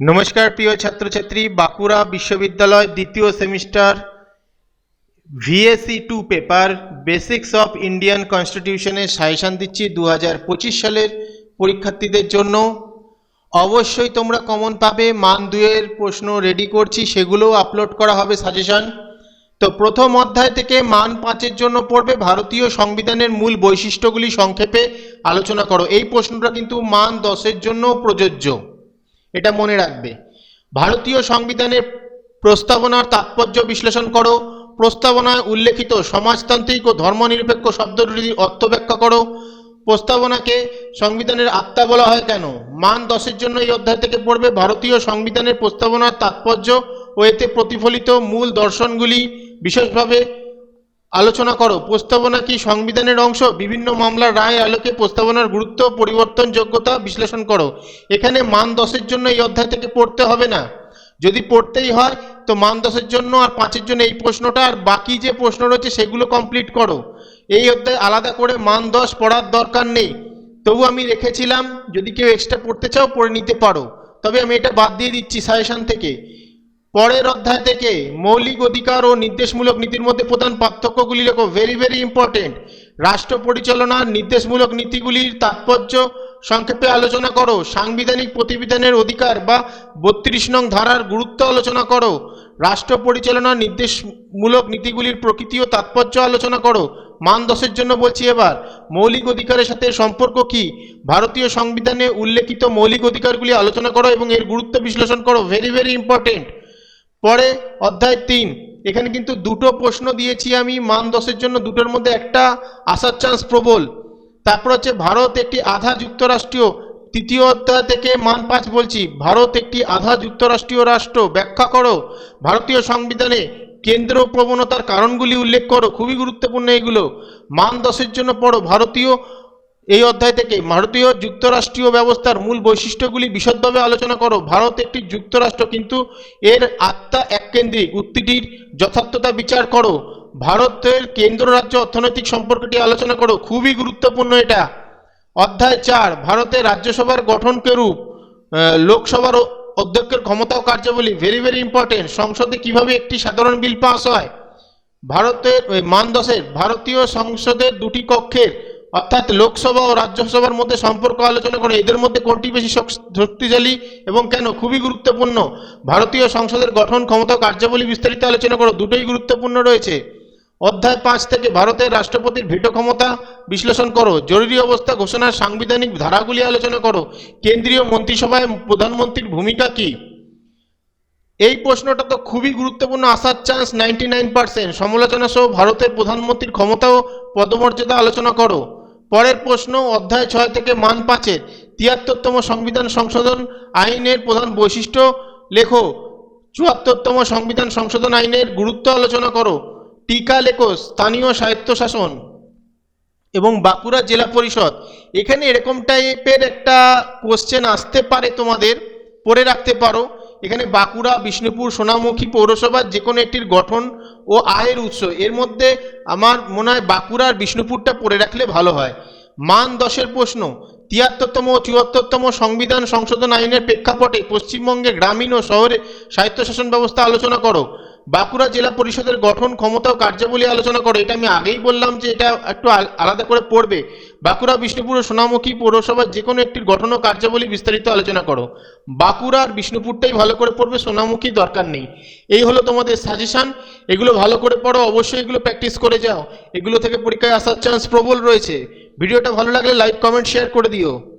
নমস্কার, প্রিয় ছাত্রছাত্রী, বাঁকুড়া বিশ্ববিদ্যালয় দ্বিতীয় semester VAC two paper, basics of Indian কনস্টিটিউশনের suggestion দিচ্ছি দু সালের পরীক্ষার্থীদের জন্য। অবশ্যই তোমরা কমন পাবে, মান দুয়ের প্রশ্ন রেডি করছি, সেগুলোও আপলোড করা হবে সাজেশান। তো প্রথম অধ্যায় থেকে মান পাঁচের জন্য পড়বে, ভারতীয় সংবিধানের মূল বৈশিষ্ট্যগুলি সংক্ষেপে আলোচনা করো। এই প্রশ্নটা কিন্তু মান দশের জন্য প্রযোজ্য। এটা মনে রাখবে। ভারতীয় সংবিধানের প্রস্তাবনার তাৎপর্য বিশ্লেষণ করো। প্রস্তাবনায় উল্লেখিত সমাজতান্ত্রিক ও ধর্মনিরপেক্ষ শব্দটির অর্থ ব্যাখ্যা করো। প্রস্তাবনাকে সংবিধানের আত্মা বলা হয় কেন? মান দশের জন্য এই অধ্যায় থেকে পড়বে ভারতীয় সংবিধানের প্রস্তাবনার তাৎপর্য ও এতে প্রতিফলিত মূল দর্শনগুলি। বিশেষভাবে আলোচনা করো। প্রস্তাবনা কি সংবিধানের অংশ? বিভিন্ন মামলার রায় আলোকে প্রস্তাবনার গুরুত্ব পরিবর্তন যোগ্যতা বিশ্লেষণ করো। এখানে মান দশের জন্য এই অধ্যায় থেকে পড়তে হবে না। যদি পড়তেই হয়, তো মান দশের জন্য আর পাঁচের জন্য এই প্রশ্নটা আর বাকি যে প্রশ্ন রয়েছে সেগুলো কমপ্লিট করো। এই অধ্যায় আলাদা করে মান দশ পড়ার দরকার নেই। তবু আমি রেখেছিলাম, যদি কেউ এক্সট্রা পড়তে চাও, পড়ে নিতে পারো। তবে আমি এটা বাদ দিয়ে দিচ্ছি সাজেশন থেকে। পরের অধ্যায় থেকে মৌলিক অধিকার ও নির্দেশমূলক নীতির মধ্যে প্রধান পার্থক্যগুলি লেখো ভেরি ভেরি ইম্পর্টেন্ট রাষ্ট্র পরিচালনার নির্দেশমূলক নীতিগুলির তাৎপর্য সংক্ষেপে আলোচনা করো, সাংবিধানিক প্রতিবিধানের অধিকার বা বত্রিশ নং ধারার গুরুত্ব আলোচনা করো, রাষ্ট্র পরিচালনার নির্দেশমূলক নীতিগুলির প্রকৃতি ও তাৎপর্য আলোচনা করো। মান দশের জন্য বলছি এবার, মৌলিক অধিকারের সাথে সম্পর্ক কি? ভারতীয় সংবিধানে উল্লেখিত মৌলিক অধিকারগুলি আলোচনা করো এবং এর গুরুত্ব বিশ্লেষণ করো ভেরি ভেরি ইম্পর্টেন্ট পরে অধ্যায় তিন। এখানে কিন্তু দুটো প্রশ্ন দিয়েছি আমি, মান দশের জন্য দুটোর মধ্যে একটা আসার চান্স প্রবল। তারপর হচ্ছে ভারত একটি আধা যুক্তরাষ্ট্রীয়, তৃতীয় অধ্যায় থেকে মান পাঁচ বলছি। ভারত একটি আধা যুক্তরাষ্ট্রীয় রাষ্ট্র, ব্যাখ্যা করো। ভারতীয় সংবিধানে কেন্দ্র প্রবণতার কারণগুলি উল্লেখ করো, খুবই গুরুত্বপূর্ণ এগুলো। মান দশের জন্য পড়ো, ভারতীয় এই অধ্যায় থেকে ভারতীয় যুক্তরাষ্ট্রীয় ব্যবস্থার মূল বৈশিষ্ট্যগুলি বিশদভাবে আলোচনা করো। ভারত একটি যুক্তরাষ্ট্র, কিন্তু এর আত্মা এককেন্দ্রিক। উক্তিটির যথার্থতা বিচার করো। ভারতের কেন্দ্র রাজ্য অর্থনৈতিক সম্পর্কটি আলোচনা করো। খুবই গুরুত্বপূর্ণ এটা। অধ্যায় চার, ভারতের রাজ্যসভার গঠন কেরূপ লোকসভার অধ্যক্ষের ক্ষমতা ও কার্যাবলী ভেরি ভেরি ইম্পর্টেন্ট সংসদে কীভাবে একটি সাধারণ বিল পাস হয়? ভারতের, ওই মান দশের ভারতীয় সংসদের দুটি কক্ষের অর্থাৎ লোকসভা ও রাজ্যসভার মধ্যে সম্পর্ক আলোচনা করে এদের মধ্যে কোনটি বেশি শক্তিশালী এবং কেন খুবই গুরুত্বপূর্ণ? ভারতীয় সংসদের গঠন, ক্ষমতা কার্যাবলী বিস্তারিত আলোচনা করো দুটোই গুরুত্বপূর্ণ রয়েছে। অধ্যায় পাঁচ থেকে ভারতের রাষ্ট্রপতির ভেটো ক্ষমতা বিশ্লেষণ করো, জরুরি অবস্থা ঘোষণার সাংবিধানিক ধারাগুলি আলোচনা করো, কেন্দ্রীয় মন্ত্রিসভায় প্রধানমন্ত্রীর ভূমিকা কী? এই প্রশ্নটা তো খুবই গুরুত্বপূর্ণ, আসার চান্স নাইনটি নাইন পার্সেন্ট সমালোচনা সহ ভারতের প্রধানমন্ত্রীর ক্ষমতা ও পদমর্যাদা আলোচনা করো। পরের প্রশ্ন, অধ্যায় ছয় থেকে মান পাঁচের তিয়াত্তরতম সংবিধান সংশোধন আইনের প্রধান বৈশিষ্ট্য লেখো। চুয়াত্তরতম সংবিধান সংশোধন আইনের গুরুত্ব আলোচনা করো। টিকা লেখো, স্থানীয় স্বায়ত্তশাসন এবং বাঁকুড়া জেলা পরিষদ। এখানে এরকম টাইপের একটা কোশ্চেন আসতে পারে তোমাদের, পড়ে রাখতে পারো। এখানে বাঁকুড়া, বিষ্ণুপুর, সোনামুখী পৌরসভার যে কোনো একটির গঠন ও আয়ের উৎস। এর মধ্যে আমার মনে হয় বাঁকুড়া আর বিষ্ণুপুরটা পড়ে রাখলে ভালো হয়। মান দশের প্রশ্ন, তিয়াত্তরতম চুয়াত্তরতম সংবিধান সংশোধন আইনের প্রেক্ষাপটে পশ্চিমবঙ্গে গ্রামীণ ও শহরে স্বায়ত্তশাসন ব্যবস্থা আলোচনা করো। বাঁকুড়া জেলা পরিষদের গঠন, ক্ষমতা ও কার্যাবলী আলোচনা করো। এটা আমি আগেই বললাম যে এটা একটু আল- আলাদা করে পড়বে। বাঁকুড়া, বিষ্ণুপুর ও সোনামুখী পৌরসভার যে কোনো একটির গঠন ও কার্যাবলী বিস্তারিত আলোচনা করো। বাঁকুড়া আর বিষ্ণুপুরটাই ভালো করে পড়বে, সোনামুখী দরকার নেই। এই হলো তোমাদের সাজেশন এগুলো ভালো করে পড়ো, অবশ্যই এগুলো প্র্যাকটিস করে যাও। এগুলো থেকে পরীক্ষায় আসার চান্স প্রবল রয়েছে। ভিডিওটা ভালো লাগলে লাইক কমেন্ট শেয়ার করে দিও।